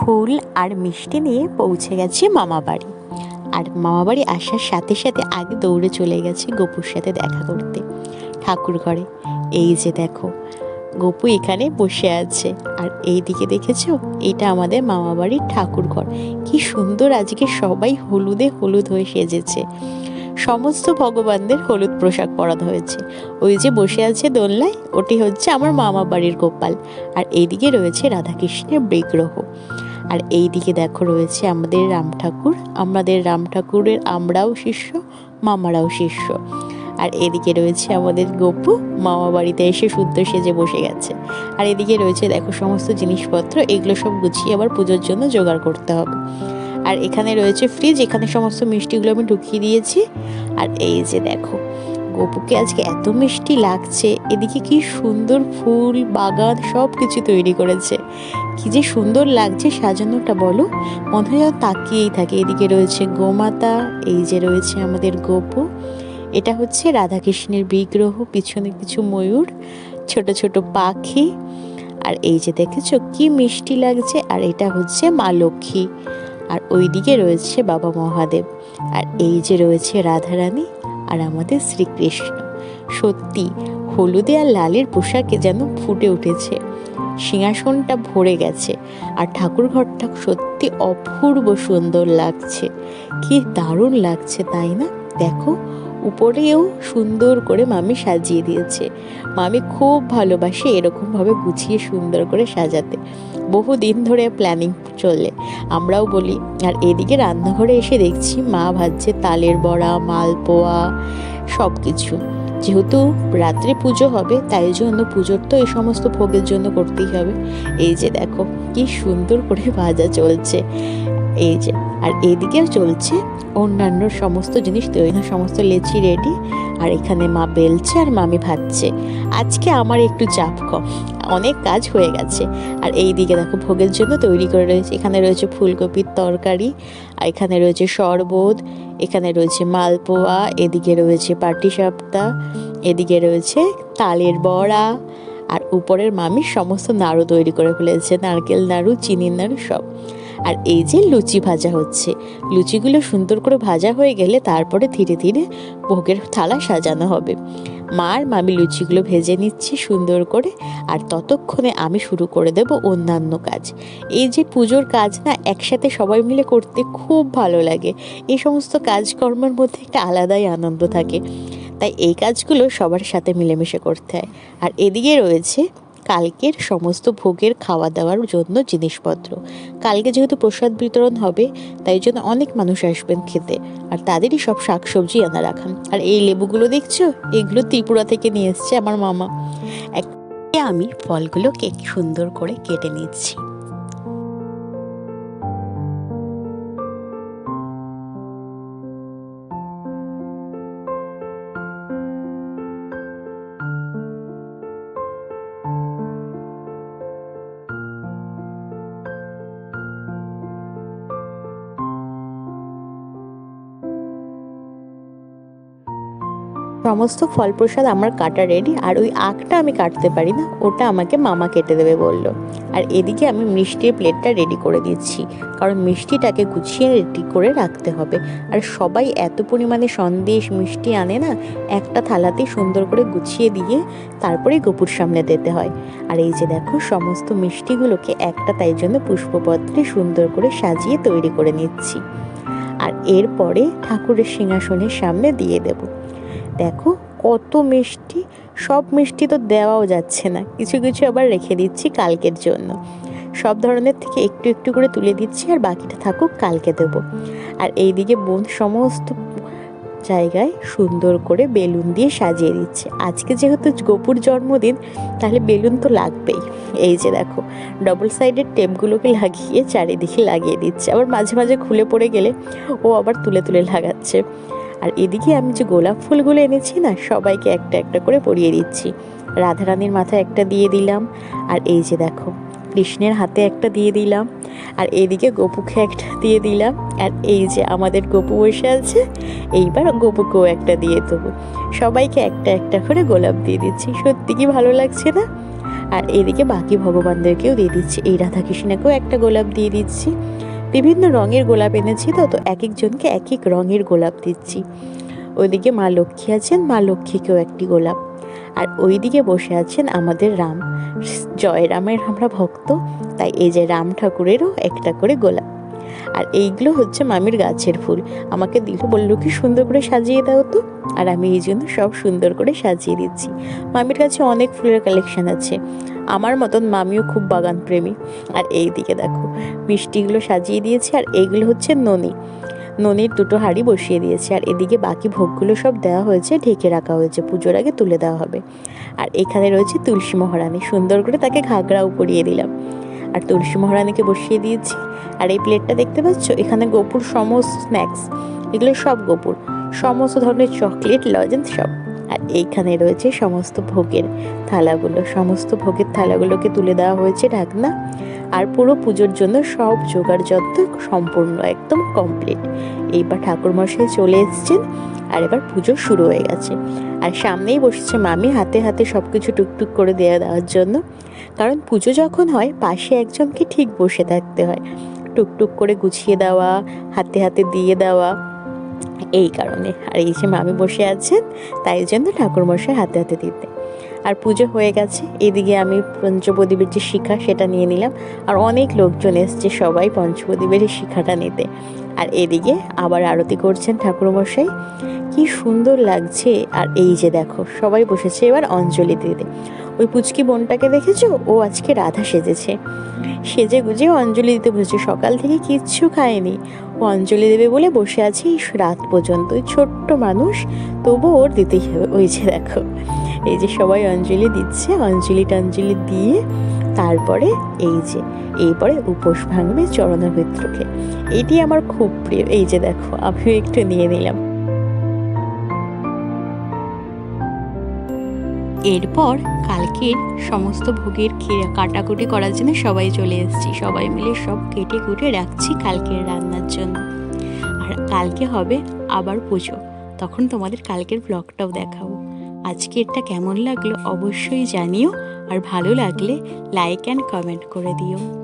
ফুল আর মিষ্টি নিয়ে পৌঁছে গেছে মামা বাড়ি। আর মামা বাড়ি আসার সাথে সাথে আগে দৌড়ে চলে গেছে গপুর সাথে দেখা করতে, ঠাকুর ঘরে। এই যে দেখো, গপু এখানে বসে আছে। আর এই দিকে দেখেছ? এটা আমাদের মামা বাড়ির ঠাকুর ঘর। কি সুন্দর আজকে সবাই হলুদে হলুদ হয়ে সেজেছে। সমস্ত ভগবানদের হলুদ পোশাক পরানো হয়েছে। ওই যে বসে আছে দোলনায়, ওটি হচ্ছে আমার মামা বাড়ির গোপাল। আর এইদিকে রয়েছে রাধাকৃষ্ণের বিগ্রহ। আর এই দিকে দেখো রয়েছে আমাদের রাম ঠাকুর। আমাদের রাম ঠাকুরের আমরাও শিষ্য, মামারাও শিষ্য। আর এদিকে রয়েছে আমাদের গপু, মামা বাড়িতে এসে শুদ্ধ সেজে বসে গেছে। আর এদিকে রয়েছে দেখো সমস্ত জিনিসপত্র, এগুলো সব গুছিয়ে আবার পুজোর জন্য জোগাড় করতে হবে। আর এখানে রয়েছে ফ্রিজ এখানে সমস্ত মিষ্টিগুলো আমি ঢুকিয়ে দিয়েছি। আর এই যে দেখো গপুকে আজকে এত মিষ্টি লাগছে, এদিকে কি সুন্দর ফুল, বাগান সব কিছু তৈরি করেছে। কি যে সুন্দর লাগছে সাজানোটা, বলো? মনে হয় তাকিয়েই থাকে, এদিকে রয়েছে গোমাতা, এই যে রয়েছে আমাদের গোপু। এটা হচ্ছে রাধাকৃষ্ণের বিগ্রহ, পিছনে কিছু ময়ূর, ছোট ছোট পাখি। আর এই যে দেখেছ, কি মিষ্টি লাগছে, আর এটা হচ্ছে মা লক্ষ্মী। আর ওইদিকে রয়েছে বাবা মহাদেব। আর এই যে রয়েছে রাধারানী আর আমাদের শ্রীকৃষ্ণ। সত্যি, হলুদে আর লালের পোশাকে যেন ফুটে উঠেছে। সিংহাসনটা ভরে গেছে আর ঠাকুর ঘরটা সত্যি অপূর্ব সুন্দর লাগছে। কি দারুণ লাগছে, তাই না? দেখো উপরেও সুন্দর করে মামি সাজিয়ে দিয়েছে। মামি খুব ভালোবাসে এরকমভাবে গুছিয়ে সুন্দর করে সাজাতে। বহু দিন ধরে প্ল্যানিং চলে। আমরাও বলি, আর এদিকে রান্নাঘরে এসে দেখছি মা ভাজছে তালের বড়া, মালপোয়া সব কিছু যেহেতু রাত্রে পুজো হবে, তাই জন্য পুজোর তো এই সমস্ত ভোগের জন্য করতেই হবে। এই যে দেখো, কি সুন্দর করে ভাজা চলছে। এই যে আর এইদিকেও চলছে অন্যান্য সমস্ত জিনিস তৈরি, সমস্ত লেচি রেডি, আর এখানে মা বেলছে আর মামি ভাজছে। আজকে আমার একটু চাপ কম, অনেক কাজ হয়ে গেছে। আর এই দিকে দেখো ভোগের জন্য তৈরি করে রয়েছে, এখানে রয়েছে ফুলকপির তরকারি, আর এখানে রয়েছে শরবত, এখানে রয়েছে মালপোয়া, এদিকে রয়েছে পাটিসাপটা এদিকে রয়েছে তালের বড়া, আর উপরের মামি সমস্ত নাড়ু তৈরি করে ফেলেছে, নারকেল নাড়ু, চিনির নাড়ু সব। আর এই যে লুচি ভাজা হচ্ছে, লুচিগুলো সুন্দর করে ভাজা হয়ে গেলে তারপরে ধীরে ধীরে ভোগের থালা সাজানো হবে। মার মামি লুচিগুলো ভেজে নিচ্ছি সুন্দর করে, আর ততক্ষণে আমি শুরু করে দেব অন্যান্য কাজ। এই যে পুজোর কাজ না, একসাথে সবাই মিলে করতে খুব ভালো লাগে। এই সমস্ত কাজকর্মের মধ্যে একটা আলাদাই আনন্দ থাকে। তাই এই কাজগুলো সবার সাথে মিলেমিশে করতে হয়। আর এদিকে রয়েছে কালকের সমস্ত ভোগের খাওয়া দাওয়ার জন্য জিনিসপত্র। কালকে যেহেতু প্রসাদ বিতরণ হবে, তাই জন্য অনেক মানুষ আসবেন খেতে। আর তাদেরই সব শাকসবজি আনা রাখান আর এই লেবুগুলো দেখছ? এগুলো ত্রিপুরা থেকে নিয়ে এসছে আমার মামা। এক আমি ফলগুলোকে সুন্দর করে কেটে নিচ্ছি। সমস্ত ফল প্রসাদ আমার কাটা রেডি আর ওই আখটা আমি কাটতে পারি না, ওটা আমাকে মামা কেটে দেবে বলল। আর এদিকে আমি মিষ্টির প্লেটটা রেডি করে দিচ্ছি, কারণ মিষ্টিটাকে গুছিয়ে রেডি করে রাখতে হবে। আর সবাই এত পরিমাণে সন্দেশ মিষ্টি আনে না, একটা থালাতে সুন্দর করে গুছিয়ে দিয়ে তারপরে গোপুর সামনে দিতে হয়। আর এই যে দেখো, সমস্ত মিষ্টিগুলোকে একটা তাই জন্য পুষ্পপত্রে সুন্দর করে সাজিয়ে তৈরি করে নিচ্ছি। আর এরপরে ঠাকুরের সিংহাসনের সামনে দিয়ে দেবো। দেখো, কত মিষ্টি। সব মিষ্টি তো দেওয়াও যাচ্ছে না। কিছু কিছু আবার রেখে দিচ্ছি কালকের জন্য। সব ধরনের থেকে একটু একটু করে তুলে দিচ্ছি আর বাকিটা থাকুক কালকে দেবো। আর এইদিকে বোন সমস্ত জায়গায় সুন্দর করে বেলুন দিয়ে সাজিয়ে দিচ্ছে। আজকে যেহেতু গোপুর জন্মদিন, তাহলে বেলুন তো লাগবেই। এই যে দেখো ডবল সাইডের টেপগুলোকে লাগিয়ে চারিদিকে লাগিয়ে দিচ্ছে। আবার মাঝে মাঝে খুলে পড়ে গেলে ও আবার তুলে তুলে লাগাচ্ছে। আর এদিকে আমি যে গোলাপ ফুলগুলো এনেছি না, সবাইকে একটা একটা করে পরিয়ে দিচ্ছি। রাধারানীর মাথায় একটা দিয়ে দিলাম, আর এই যে দেখো, কৃষ্ণের হাতে একটা দিয়ে দিলাম, আর এদিকে গপুকে একটা দিয়ে দিলাম, আর এই যে আমাদের গপু বসে আছে, এইবার গপুকেও একটা দিয়ে দেবো। সবাইকে একটা একটা করে গোলাপ দিয়ে দিচ্ছি, সত্যি কি ভালো লাগছে না? আর এদিকে বাকি ভগবানদেরকেও দিয়ে দিচ্ছি, এই রাধা রাধাকৃষ্ণকেও একটা গোলাপ দিয়ে দিচ্ছি বিভিন্ন রঙের গোলাপ এনেছি তো তো এক একজনকে এক এক রঙের গোলাপ দিচ্ছি। ওইদিকে মা লক্ষ্মী আছেন, মা লক্ষ্মীকেও একটি গোলাপ। আর ওইদিকে বসে আছেন আমাদের রাম। জয়রামের আমরা ভক্ত, তাই এই যে রাম ঠাকুরেরও একটা করে গোলাপ। আর এইগুলো হচ্ছে মামির গাছের ফুল। আমাকে দিল, বলল, কি সুন্দর করে সাজিয়ে দাও তো। আর আমি এই জন্য সব সুন্দর করে সাজিয়ে দিচ্ছি। মামির কাছে অনেক ফুলের কালেকশন আছে। আমার মতন মামিও খুব বাগান প্রেমী আর এই দিকে দেখো, মিষ্টিগুলো সাজিয়ে দিয়েছে আর এইগুলো হচ্ছে ননি। ননির দুটো হাঁড়ি বসিয়ে দিয়েছে আর এদিকে বাকি ভোগগুলো সব দেওয়া হয়েছে, ঢেকে রাখা হয়েছে। পুজোর আগে তুলে দেওয়া হবে। আর এখানে রয়েছে তুলসী মহারানী। সুন্দর করে তাকে ঘাগড়াও পরিয়ে দিলাম। আর তুলসী মহারানীকে বসিয়ে দিয়েছি। আর এই প্লেটটা দেখতে পাচ্ছ? এখানে গোপুর সমস্ত স্ন্যাক্স এগুলো সব গোপুর। সমস্ত ধরনের চকলেট লজেন্স সব। আর এইখানে রয়েছে সমস্ত ভোগের থালাগুলো। সমস্ত ভোগের থালাগুলোকে তুলে দেওয়া হয়েছে ঢাকনা। আর পুরো পুজোর জন্য সব জোগাড় যন্ত্র সম্পূর্ণ, একদম কমপ্লিট এইবার ঠাকুরমশাই চলে এসেছেন আর এবার পুজো শুরু হয়ে গেছে। আর সামনেই বসেছে মামি, হাতে হাতে সব কিছু টুকটুক করে দেওয়া দেওয়ার জন্য। কারণ পুজো যখন হয়, পাশে একজনকে ঠিক বসে থাকতে হয়। টুকটুক করে গুছিয়ে দেওয়া, হাতে হাতে দিয়ে দেওয়া। এই কারণে। আর এই যে মামি বসে আছেন, তাই জন্য ঠাকুরমশাই হাতে হাতে দিতে। আর পুজো হয়ে গেছে, এদিকে আমি পঞ্চপ্রদীপের যে শিখা সেটা নিয়ে নিলাম। আর অনেক লোকজন এসছে সবাই পঞ্চপ্রদীপের এই শিখাটা নিতে। আর এদিকে আবার আরতি করছেন ঠাকুরমশাই। কি সুন্দর লাগছে। আর এই যে দেখো, সবাই বসেছে এবার অঞ্জলি দিতে। ওই পুচকি বোনটাকে দেখেছ? ও আজকে রাধা সেজেছে। সেজে গুজে অঞ্জলি দিতে বসেছে সকাল থেকে কিচ্ছু খায়নি। ও অঞ্জলি দেবে বলে বসে আছে রাত পর্যন্ত। ওই ছোট্ট মানুষ, তবু ওর দিতেই হবে। যে দেখো, এই যে সবাই অঞ্জলি দিচ্ছে, অঞ্জলি টঞ্জলি দিয়ে তারপরে এই যে, এরপরে উপোস ভাঙবে চরণাভিত্রকে। এটি আমার খুব প্রিয়। এই যে দেখো, আমিও একটু নিয়ে নিলাম। এরপর কালকের সমস্ত ভোগের কাটাকুটি করার জন্য সবাই চলে এসেছি। সবাই মিলে সব কেটে কুটে রাখছি কালকের রান্নার জন্য। আর কালকে হবে আবার পুজো। তখন তোমাদের কালকের ব্লগটাও দেখাবো। আজকেরটা কেমন লাগল অবশ্যই জানিও। আর ভালো লাগলে লাইক অ্যান্ড কমেন্ট করে দিও।